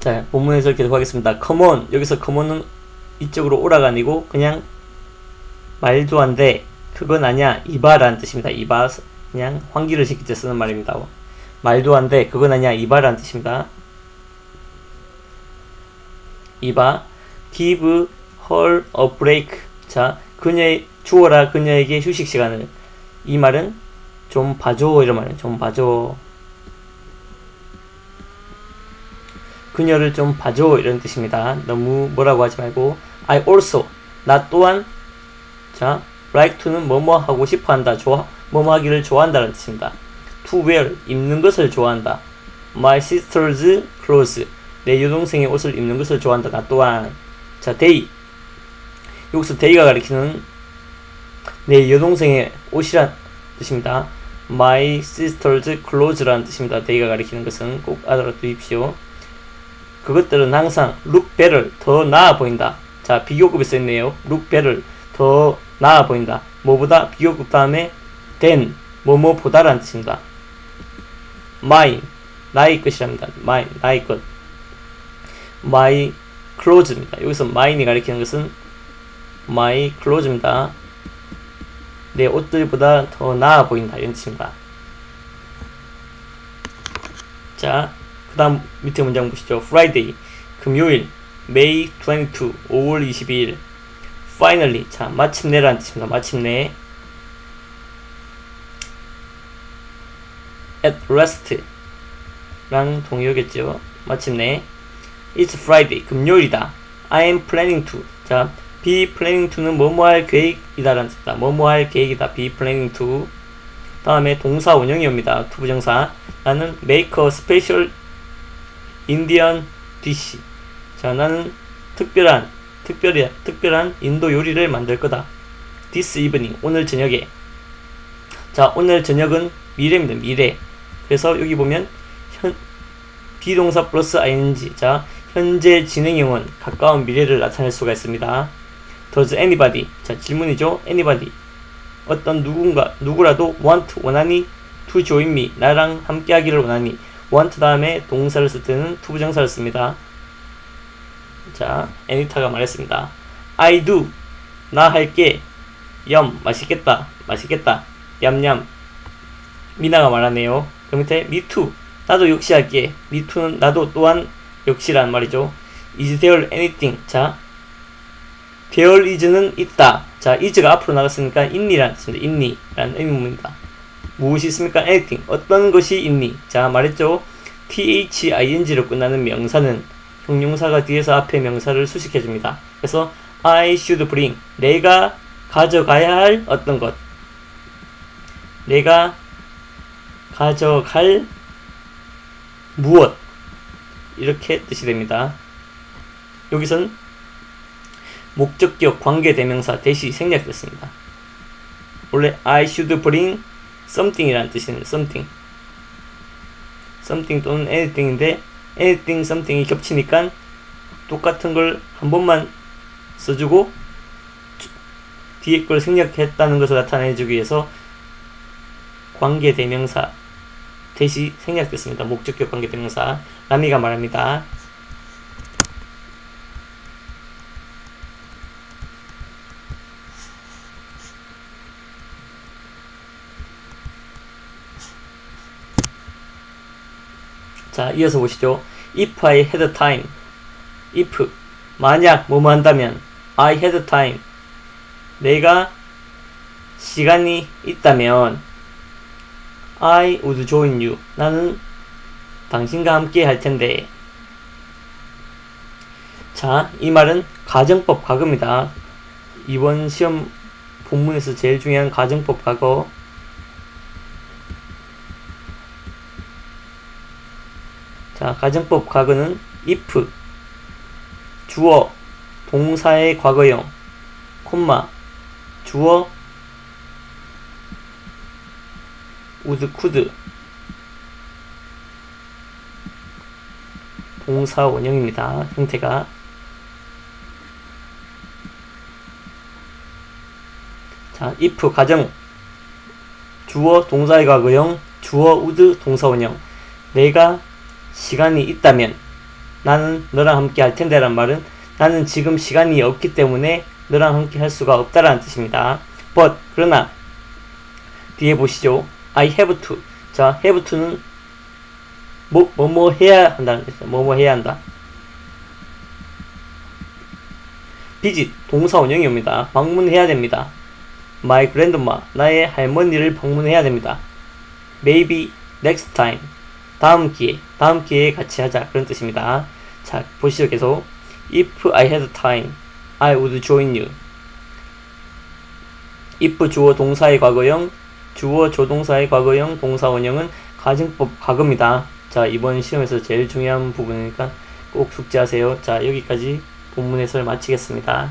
자, 본문에서 계속 하겠습니다. come on. 여기서 come on은 이쪽으로 오라가 아니고 그냥 말도 안 돼. 그건 아니야. 이바라는 뜻입니다. 이바. 그냥 환기를 시킬 때 쓰는 말입니다. 말도 안 돼. 그건 아니야. 이바라는 뜻입니다. 이바. give her a break. 자, 그녀의 주어라 그녀에게 휴식 시간을. 이 말은 좀 봐줘 이런 말은 좀 봐줘. 그녀를 좀 봐줘 이런 뜻입니다. 너무 뭐라고 하지 말고 I also 나 또한 자 like to는 뭐뭐 하고 싶어 한다 좋아 뭐뭐 하기를 좋아한다는 뜻입니다. to wear 입는 것을 좋아한다. My sister's clothes 내 여동생의 옷을 입는 것을 좋아한다. 나 또한 자 day 여기서 day가 가리키는 내 여동생의 옷이란 뜻입니다. My sister's clothes라는 뜻입니다. day가 가리키는 것은 꼭 알아두십시오. 그것들은 항상 better 더 나아 보인다. 자 비교급이 써있네요. better 더 나아 보인다. 뭐보다 비교급 다음에 than 뭐뭐보다라는 뜻입니다. my 나의 것이랍니다. my 나의 것. my clothes입니다. 여기서 my이 가리키는 것은 my clothes입니다. 내 옷들보다 더 나아 보인다 이런 뜻입니다. 자, 그 다음 밑에 문장 보시죠. Friday, 금요일, May 22, 5월 22일. Finally, 자, 마침내라는 뜻입니다. 마침내. At rest. 랑 동의어겠죠. 마침내. It's Friday, 금요일이다. I am planning to. 자, be planning to는 뭐뭐 할 계획이다라는 뜻이다. 뭐뭐 할 계획이다. be planning to. 다음에 동사 원형이 옵니다. 투부정사. 나는 make a special Indian dish. 자, 나는 특별한, 특별히, 특별한 인도 요리를 만들 거다. This evening, 오늘 저녁에. 자, 오늘 저녁은 미래입니다. 미래. 그래서 여기 보면 현, 비동사 플러스 ing. 자, 현재 진행형은 가까운 미래를 나타낼 수가 있습니다. Does anybody? 자, 질문이죠. Anybody. 어떤 누군가, 누구라도 want, 원하니 to join me. 나랑 함께 하기를 원하니. Want 다음에 동사를 쓸 때는 투부정사를 씁니다. 자, 애니타가 말했습니다. I do. 나 할게. 염. 맛있겠다. 맛있겠다. 얌얌. 미나가 말하네요. 그 밑에 me too. 나도 역시 할게. me too는 나도 또한 역시란 말이죠. is there anything? 자, there is는 있다. 자, is가 앞으로 나갔으니까 있니라는 뜻입니다. 있니라는 의문입니다. 무엇이 있습니까? anything. 어떤 것이 있니? 자, 말했죠. thing로 끝나는 명사는 형용사가 뒤에서 앞에 명사를 수식해 줍니다. 그래서 I should bring. 내가 가져가야 할 어떤 것. 내가 가져갈 무엇. 이렇게 뜻이 됩니다. 여기선 목적격 관계대명사 대시 생략됐습니다. 원래 I should bring something이라는 뜻이는 something. something 또는 anything인데 anything, something이 겹치니까 똑같은 걸 한 번만 써주고 뒤에 걸 생략했다는 것을 나타내주기 위해서 관계 대명사 대시 생략됐습니다. 목적격 관계 대명사 라미가 말합니다. 자, 이어서 보시죠. If I had time. if 만약 뭐뭐 한다면 I had time. 내가 시간이 있다면 I would join you. 나는 당신과 함께 할 텐데. 자, 이 말은 가정법 과거입니다. 이번 시험 본문에서 제일 중요한 가정법 과거. 자, 가정법 과거는 if 주어 동사의 과거형 콤마 주어 would could 동사 원형입니다. 형태가. 자, if 가정 주어 동사의 과거형 주어 would 동사 원형. 내가 시간이 있다면 나는 너랑 함께 할 텐데란 말은 나는 지금 시간이 없기 때문에 너랑 함께 할 수가 없다라는 뜻입니다. but 그러나 뒤에 보시죠. I have to. 자, have to는 뭐, 뭐, 뭐 해야 한다는 뜻이죠. 뭐, 뭐 해야 한다. visit, 동사 원형이 옵니다. 방문해야 됩니다. My grandma, 나의 할머니를 방문해야 됩니다. Maybe next time, 다음 기회, 다음 기회에 같이 하자. 그런 뜻입니다. 자, 보시죠, 계속. If I had time, I would join you. if 주어 동사의 과거형, 주어 조동사의 과거형, 동사 원형은 가정법 과거입니다. 자, 이번 시험에서 제일 중요한 부분이니까 꼭 숙지하세요. 자, 여기까지 본문 해설 마치겠습니다.